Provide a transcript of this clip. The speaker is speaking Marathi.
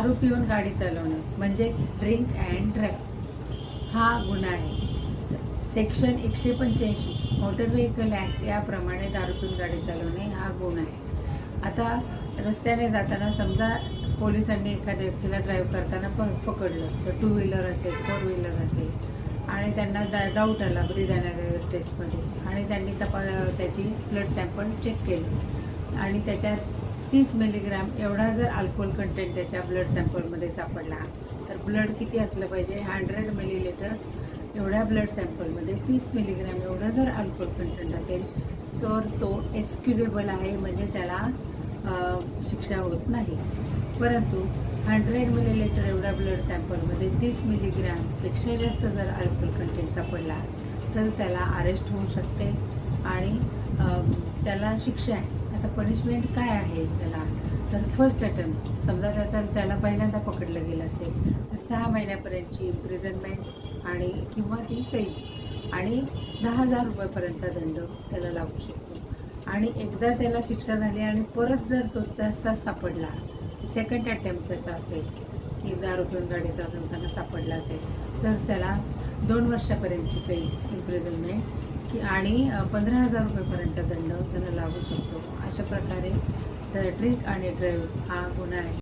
दारू पिऊन गाडी चालवणे म्हणजेच ड्रिंक अँड ड्राईव्ह हा गुन्हा आहे. सेक्शन एकशे पंच्याऐंशी मोटर व्हेकल ॲक्ट याप्रमाणे दारू पिऊन गाडी चालवणे हा गुन्हा आहे. आता रस्त्याने जाताना समजा पोलिसांनी एखाद्या व्यक्तीला ड्राईव्ह करताना प पकडलं तर टू व्हीलर असेल फोर व्हीलर असेल आणि त्यांना डा डाऊट आला ब्रीद अँड टेस्टमध्ये आणि त्यांनी तपा त्याची ब्लड सॅम्पल चेक केलं. आणि त्याच्यात तीस मिलीग्रॅम एवढा जर अल्कोहोल कंटेंट त्याच्या ब्लड सॅम्पलमध्ये सापडला तर ब्लड किती असलं पाहिजे? हंड्रेड मिलीलिटर एवढ्या ब्लड सॅम्पलमध्ये तीस मिलीग्रॅम एवढा जर अल्कोहोल कंटेंट असेल तर तो एक्सक्युजेबल आहे म्हणजे त्याला शिक्षा होत नाही. परंतु हंड्रेड मिलीलिटर एवढ्या ब्लड सॅम्पलमध्ये तीस मिलीग्रॅमपेक्षा जास्त जर अल्कोहोल कंटेंट सापडला तर त्याला अरेस्ट होऊ शकते आणि त्याला शिक्षा आहे. आता पनिशमेंट काय आहे त्याला? तर फर्स्ट अटेम्प्ट समजा त्याचा त्याला पहिल्यांदा पकडलं गेलं असेल तर सहा महिन्यापर्यंतची इम्प्रिझनमेंट आणि किंवा ती कैद आणि दहा हजार रुपयापर्यंतचा दंड त्याला लागू शकतो. आणि एकदा त्याला शिक्षा झाली आणि परत जर तो तसा सापडला सेकंड अटेम्प्ट त्याचा असेल की दारू पिऊन गाडी चालवताना सापडला असेल तर त्याला दोन वर्षापर्यंतची कैद इम्प्रिझनमेंट की आणि पंधरा हजार रुपयेपर्यंत दंड त्यांना लागू शकतो. अशा प्रकारे ड्रिंक आणि ड्राईव्ह हा गुन्हा आहे.